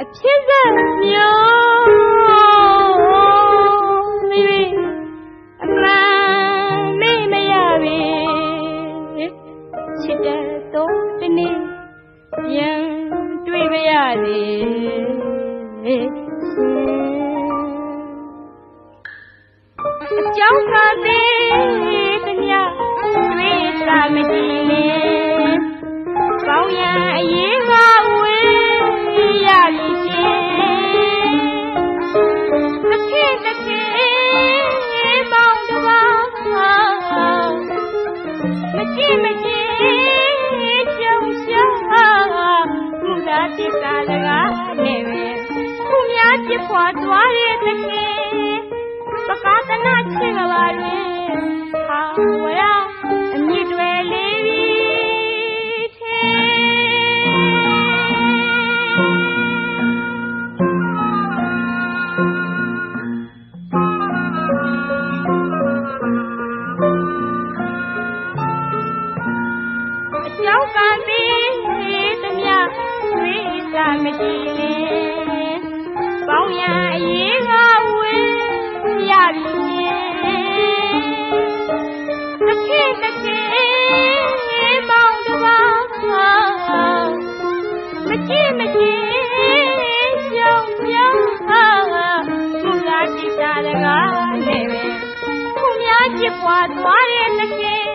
အဖြစ်ဆက်မျိုးလေးအမှန်မေ့မရပေချစ်တဲ့တော့တနေ့ပြန်တွေ့ပါရစေအကြောင်းကသေးသမျှတွေ့တာမကြည့်လင်ကောင်းရန်အရေး များပြစ်ဖွာသွားတဲ့တစ်ခေတ်ပကာသနာချစ်ကပါတွင်ဟာဝရအမြင့်တွေလေးပြီးထဲအကြောင်းကံသေးသမျှတွေ့စာမရှိလေ ပေါင်းရန်အရေးကဝေးရပြီရှင်တစ်ခေတ်တစ်ခေတ်မောင်တပါမကြည့်မကြည့်ရှောင်းပြောင်းမူလာတိတာတကားနဲ့ပဲခုများချစ်ပွားသွားတဲ့တစ်ခေတ်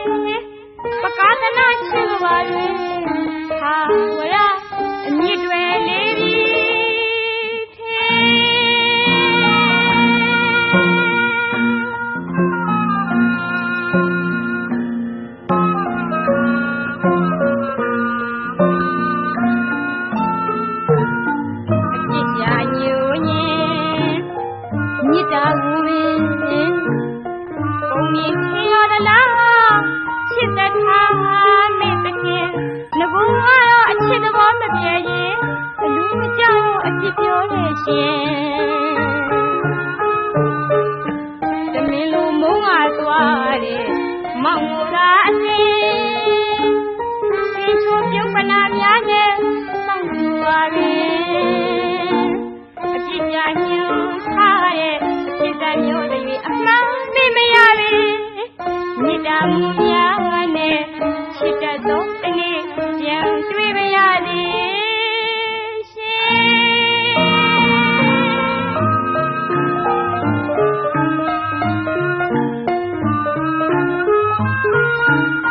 ပကာသနာချစ်ပါတွ ရဲ့ရှင်တမင်လိုမုန်းငါသွားတယ်မောင် အ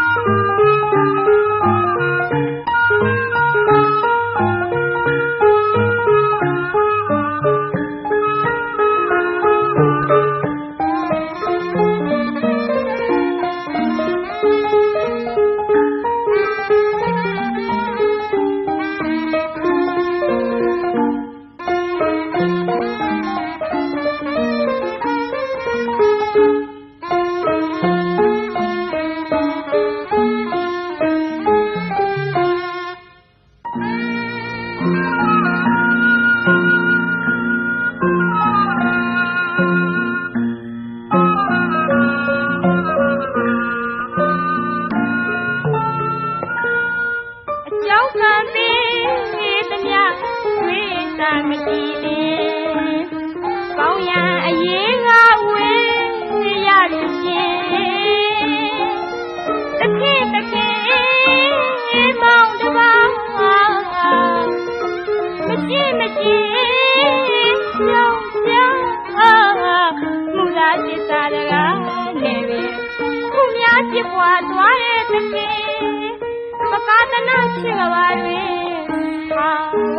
မကြည့်လေကောင်းရန်အရေးကဝေးရပြီရှင်တစ်ခေတ်တစ်ခေတ်မောင်တပါမကြည့်မကြည့်ကြောင်ကြောင်မူလာတစ္ဆာတကားနဲ့ပဲခုများပြစ်ပွားသွားတဲ့တစ်ခေတ်ပကာသနာချစ်ကပါတွင်ဟာဝ